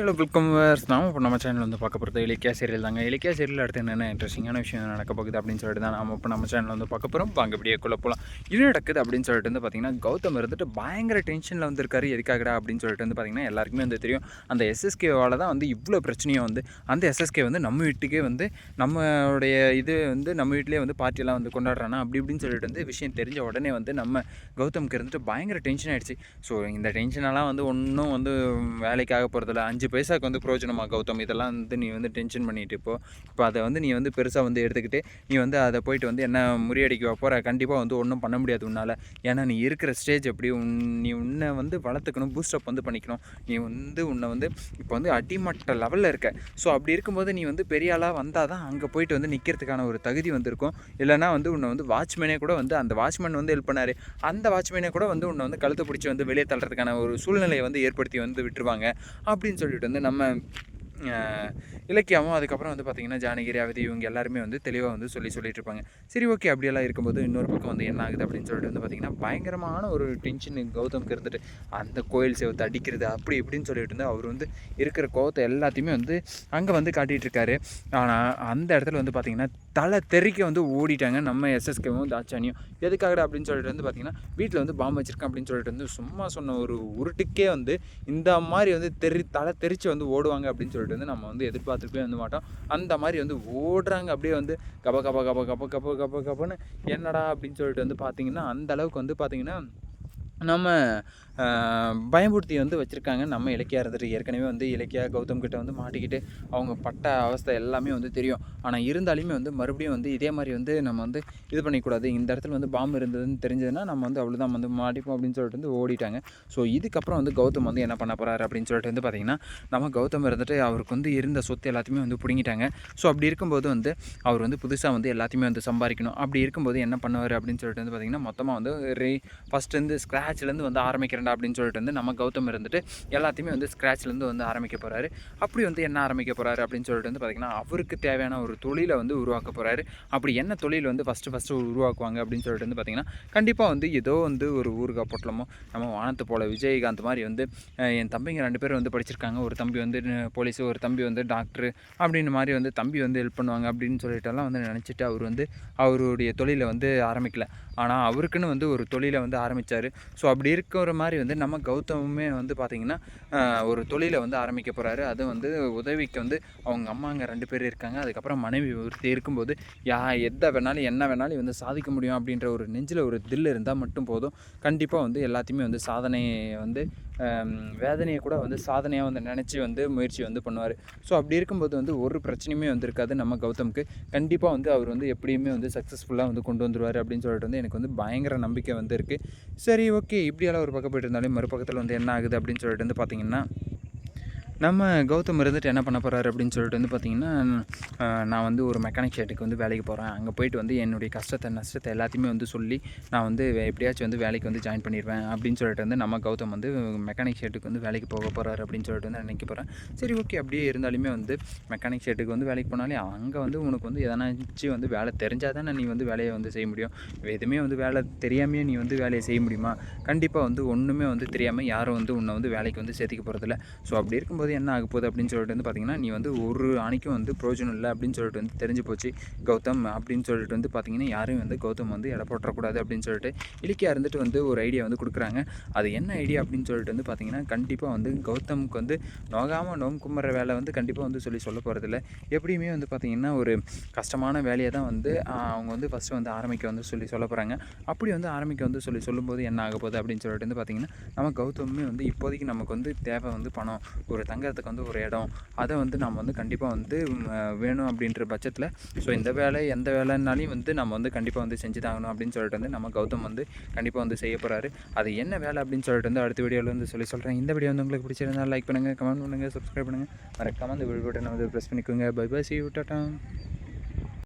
Hello welcome verse நாம இப்போ நம்ம சேனல் வந்து பார்க்க போகிறது இலக்கியா சீரியல் தாங்க. இலக்கியா சீரியல் அடுத்து என்னென்ன இன்ட்ரெஸ்டிங்கான விஷயம் நடக்க போகுது அப்படின்னு சொல்லிட்டு தான் நம்ம இப்போ நம்ம சேனல் வந்து பார்க்க போகிறோம் வாங்க இப்படியே குள்ள போகலாம் இது நடக்குது அப்படின்னு சொல்லிட்டு வந்து பார்த்தீங்கன்னா கௌதம் இருந்துட்டு பயங்கர டென்ஷனில் வந்திருக்காரு எதுக்காகடா அப்படின்னு சொல்லிட்டு வந்து பார்த்திங்கன்னா எல்லாருக்குமே வந்து தெரியும். அந்த எஸ்எஸ்கேவால் தான் வந்து இவ்வளோ பிரச்சனையும் வந்து அந்த எஸ்எஸ்கே வந்து நம்ம வீட்டுக்கே வந்து நம்மளுடைய இது வந்து நம்ம வீட்டிலே வந்து பார்ட்டியெல்லாம் வந்து கொண்டாடுறானா? அப்படி இப்படின்னு சொல்லிட்டு வந்து விஷயம் தெரிஞ்ச உடனே வந்து நம்ம கௌதம்க்கு இருந்துட்டு பயங்கர டென்ஷன் ஆகிடுச்சு ஸோ இந்த டென்ஷனெல்லாம் வந்து ஒன்றும் வந்து வேலைக்காக போகிறதில்ல அஞ்சு பைசாவுக்கு வந்து பிரயோஜனமா கௌதம் இதெல்லாம் வந்து நீ வந்து டென்ஷன் பண்ணிட்டு இப்போ இப்போ அதை வந்து நீ வந்து பெருசாக வந்து எடுத்துக்கிட்டு நீ வந்து அதை போயிட்டு வந்து என்ன முறியடிக்க போகிற கண்டிப்பாக வந்து ஒன்றும் பண்ண முடியாது உன்னால். ஏன்னா நீ இருக்கிற ஸ்டேஜ் எப்படி உன் நீ உன்னை வந்து வளர்த்துக்கணும் பூஸ்டப் வந்து பண்ணிக்கணும். நீ வந்து உன்னை வந்து இப்போ வந்து அடிமட்ட லெவலில் இருக்க. ஸோ அப்படி இருக்கும்போது நீ வந்து பெரிய ஆளாக வந்தால் தான் அங்கே போயிட்டு வந்து நிற்கிறதுக்கான ஒரு தகுதி வந்திருக்கும். இல்லைனா வந்து உன்னை வந்து வாட்ச்மேனே கூட வந்து அந்த வாட்ச்மேன் வந்து ஹெல்ப் பண்ணார். அந்த வாட்ச்மேனே கூட வந்து உன்னை வந்து கழுத்தை பிடிச்சி வந்து வெளியே தள்ளுறதுக்கான ஒரு சூழ்நிலையை வந்து ஏற்படுத்தி வந்து விட்டுருவாங்க. அப்படின்னு சொல்லிட்டு வந்து நம்ம அஹ், இலக்கியாவும் அதுக்கப்புறம் வந்து பார்த்திங்கன்னா ஜானகிரி அவதி இவங்க எல்லாருமே வந்து தெளிவாக வந்து சொல்லி சொல்லிட்டு இருப்பாங்க சரி ஓகே அப்படியெல்லாம் இருக்கும்போது இன்னொரு பக்கம் வந்து என்ன ஆகுது அப்படின்னு சொல்லிட்டு வந்து பார்த்திங்கன்னா பயங்கரமான ஒரு டென்ஷன் கௌதம்க்கு இருந்துட்டு அந்த கோயில் சேவத்தை அடிக்கிறது அப்படி இப்படின்னு சொல்லிட்டு வந்து அவர் வந்து இருக்கிற கோவத்தை எல்லாத்தையுமே வந்து அங்கே வந்து காட்டிகிட்டு இருக்காரு. ஆனால் அந்த இடத்துல வந்து பார்த்திங்கன்னா தலை தெறிக்க வந்து ஓடிட்டாங்க. நம்ம எஸ்எஸ்கேவும் தாச்சானியும் எதுக்காகடா அப்படின்னு சொல்லிட்டு வந்து பார்த்திங்கன்னா வீட்டில் வந்து பாம்பு வச்சிருக்கேன் அப்படின்னு சொல்லிட்டு வந்து சும்மா சொன்ன ஒரு உருட்டுக்கே வந்து இந்த மாதிரி வந்து தெரி தலை தெரிச்சு வந்து ஓடுவாங்க அப்படின்னு சொல்லிட்டு வந்து நம்ம வந்து எதிர்பார்த்துருக்கவே வந்து மாட்டோம். அந்த மாதிரி வந்து ஓடுறாங்க. அப்படியே வந்து கப கப கப கப கப கப கபன்னு என்னடா அப்படின்னு சொல்லிட்டு வந்து பார்த்தீங்கன்னா அந்த அளவுக்கு வந்து பார்த்தீங்கன்னா நம்ம பயமுறுத்தி வந்து வச்சுருக்காங்க. நம்ம இலக்கியா இருந்துட்டு ஏற்கனவே வந்து இலக்கியா கௌதம் கிட்ட வந்து மாட்டிக்கிட்டு அவங்க பட்ட அவஸ்தை எல்லாமே வந்து தெரியும். ஆனால் இருந்தாலுமே வந்து மறுபடியும் வந்து இதே மாதிரி வந்து நம்ம வந்து இது பண்ணிக்கூடாது. இந்த இடத்துல வந்து பாம்பு இருந்ததுன்னு தெரிஞ்சதுன்னா நம்ம வந்து அவ்வளோதான் வந்து மாட்டிப்போம் அப்படின்னு சொல்லிட்டு வந்து ஓடிட்டாங்க. ஸோ இதுக்கப்புறம் வந்து கௌதம் வந்து என்ன பண்ண போகிறாரு அப்படின்னு சொல்லிட்டு வந்து பார்த்திங்கன்னா நம்ம கௌதம் இருந்துட்டு அவருக்கு வந்து இருந்த சொத்து எல்லாத்தையுமே வந்து பிடுங்கிட்டாங்க. ஸோ அப்படி இருக்கும்போது வந்து அவர் வந்து புதுசாக வந்து எல்லாத்தையுமே வந்து சம்பாதிக்கணும். அப்படி இருக்கும்போது என்ன பண்ணுவார் அப்படின்னு சொல்லிட்டு வந்து பார்த்திங்கன்னா மொத்தமாக வந்து ரே ஃபஸ்ட்டு ஸ்க்ராட்ச்லேருந்து வந்து ஆரம்பிக்கிறேன்டா அப்படின்னு சொல்லிட்டு வந்து நம்ம கௌதம் இருந்துட்டு எல்லாத்தையுமே வந்து ஸ்க்ராட்ச்லேருந்து வந்து ஆரம்பிக்க போகிறாரு அப்படி வந்து என்ன ஆரம்பிக்க போகிறாரு அப்படின்னு சொல்லிட்டு வந்து பார்த்திங்கன்னா அவருக்கு தேவையான ஒரு தொழிலை வந்து உருவாக்க போகிறாரு அப்படி என்ன தொழில் வந்து ஃபஸ்ட்டு ஃபஸ்ட்டு உருவாக்குவாங்க அப்படின்னு சொல்லிட்டு வந்து பார்த்திங்கன்னா கண்டிப்பாக வந்து ஏதோ வந்து ஒரு ஊருகா பொட்டலமோ நம்ம வானத்து போல விஜயகாந்த் மாதிரி வந்து என் தம்பிங்க ரெண்டு பேரும் வந்து படிச்சிருக்காங்க. ஒரு தம்பி வந்து போலீஸு ஒரு தம்பி வந்து டாக்டர் அப்படின்னு மாதிரி வந்து தம்பி வந்து ஹெல்ப் பண்ணுவாங்க அப்படின்னு சொல்லிட்டுலாம் வந்து நினச்சிட்டு அவர் வந்து அவருடைய தொழிலை வந்து ஆரம்பிக்கல. ஆனால் அவருக்குன்னு வந்து ஒரு தொழிலை வந்து ஆரம்பித்தார் ஸோ அப்படி இருக்கிற மாதிரி வந்து நம்ம கௌதமுமே வந்து பார்த்திங்கன்னா ஒரு தொழிலை வந்து ஆரம்பிக்க போகிறாரு அது வந்து உதவிக்கு வந்து அவங்க அம்மாங்க ரெண்டு பேர் இருக்காங்க. அதுக்கப்புறம் மனைவி ஒருத்தி இருக்கும்போது யா எதை வேணாலும் என்ன வேணாலும் வந்து சாதிக்க முடியும் அப்படின்ற ஒரு நெஞ்சில் ஒரு தில் இருந்தால் மட்டும் போதும். கண்டிப்பாக வந்து எல்லாத்தையுமே வந்து சாதனையை வந்து வேதனையை கூட வந்து சாதனையாக வந்து நினச்சி வந்து முயற்சி வந்து பண்ணுவார். ஸோ அப்படி இருக்கும்போது வந்து ஒரு பிரச்சனையுமே வந்திருக்காது நம்ம கௌதமுக்கு. கண்டிப்பாக வந்து அவர் வந்து எப்படியுமே வந்து சக்ஸஸ்ஃபுல்லாக வந்து கொண்டு வந்துருவார் அப்படின்னு சொல்லிட்டு வந்து எனக்கு வந்து பயங்கர நம்பிக்கை வந்து இருக்குது சரி ஓகே இப்படியெல்லாம் ஒரு பக்கம் போயிட்டு இருந்தாலும் மறுபக்கத்தில் வந்து என்ன ஆகுது அப்படின்னு சொல்லிட்டு வந்து பார்த்திங்கன்னா நம்ம கௌதம் இருந்துட்டு என்ன பண்ண போகிறாரு அப்படின்னு சொல்லிட்டு வந்து பார்த்திங்கன்னா நான் வந்து ஒரு மெக்கானிக் ஷெட்டுக்கு வந்து வேலைக்கு போகிறேன் அங்கே போயிட்டு வந்து என்னுடைய கஷ்டத்தை நஷ்டத்தை எல்லாத்தையுமே வந்து சொல்லி நான் வந்து எப்படியாச்சும் வந்து வேலைக்கு வந்து ஜாயின் பண்ணிடுவேன் அப்படின்னு சொல்லிட்டு வந்து நம்ம கௌதம் வந்து மெக்கானிக் ஷெட்டுக்கு வந்து வேலைக்கு போக போகிறாரு அப்படின்னு சொல்லிட்டு வந்து நினைக்க போகிறேன் சரி ஓகே அப்படியே இருந்தாலுமே வந்து மெக்கானிக் ஷெட்டுக்கு வந்து வேலைக்கு போனாலே அங்கே வந்து உனக்கு வந்து எதனாச்சும் வந்து வேலை தெரிஞ்சால் தானே நீ வந்து வேலையை வந்து செய்ய முடியும். எதுவுமே வந்து வேலை தெரியாமையே நீ வந்து வேலையை செய்ய முடியுமா? கண்டிப்பாக வந்து ஒன்றுமே வந்து தெரியாமல் யாரும் வந்து உன்னை வந்து வேலைக்கு வந்து சேர்த்துக்க போகிறதில்ல ஸோ அப்படி இருக்கும்போது என்ன ஆக போகுது அப்படின்னு சொல்லிட்டு வந்து பார்த்தீங்கன்னா நீ வந்து ஒரு அணிக்கும் வந்து ப்ரோஜனம் இல்லை அப்படின்னு சொல்லிட்டு வந்து தெரிஞ்சு போச்சு. கௌதம் அப்படின்னு சொல்லிட்டு வந்து பார்த்தீங்கன்னா யாரும் வந்து கௌதம் வந்து எடை போட்டுறக்கூடாது அப்படின்னு சொல்லிட்டு இலக்கியா இருந்துட்டு வந்து ஒரு ஐடியா வந்து கொடுக்குறாங்க. அது என்ன ஐடியா அப்படின்னு சொல்லிட்டு வந்து பார்த்தீங்கன்னா கண்டிப்பாக வந்து கௌதமுக்கு வந்து நோகாமல் நோம் கும்புற வேலை வந்து கண்டிப்பாக வந்து சொல்லி சொல்ல போகிறதில்ல எப்படியுமே வந்து பார்த்தீங்கன்னா ஒரு கஷ்டமான வேலையை தான் வந்து அவங்க வந்து ஃபஸ்ட்டு வந்து ஆரம்பிக்க வந்து சொல்லி சொல்ல போகிறாங்க அப்படி வந்து ஆரம்பிக்க வந்து சொல்லி சொல்லும்போது என்ன ஆக போகுது அப்படின்னு சொல்லிட்டு வந்து பார்த்தீங்கன்னா நம்ம கௌதமுமே வந்து இப்போதைக்கு நமக்கு வந்து தேவை வந்து பணம். ஒரு தங்கறதுக்கு வந்து ஒரு இடம். அதை வந்து நம்ம வந்து கண்டிப்பாக வந்து வேணும் அப்படின்ற பட்சத்தில். ஸோ இந்த வேலை எந்த வேலைனாலையும் வந்து நம்ம வந்து கண்டிப்பாக வந்து செஞ்சு தாங்கணும் அப்படின்னு சொல்லிட்டு வந்து நம்ம கௌதம் வந்து கண்டிப்பாக வந்து செய்ய போகிறாரு அது என்ன வேலை அப்படின்னு சொல்லிட்டு வந்து அடுத்த வீடியோவில் வந்து சொல்லி சொல்கிறேன் இந்த வீடியோ வந்து உங்களுக்கு பிடிச்சிருந்தால் லைக் பண்ணுங்கள் கமெண்ட் பண்ணுங்கள் சப்ஸ்கிரைப் பண்ணுங்கள் மறக்காமல் அந்த வீடியோ பட்டனை வந்து ப்ரெஸ் பண்ணிக்கோங்க. By by C விட்டாட்டம்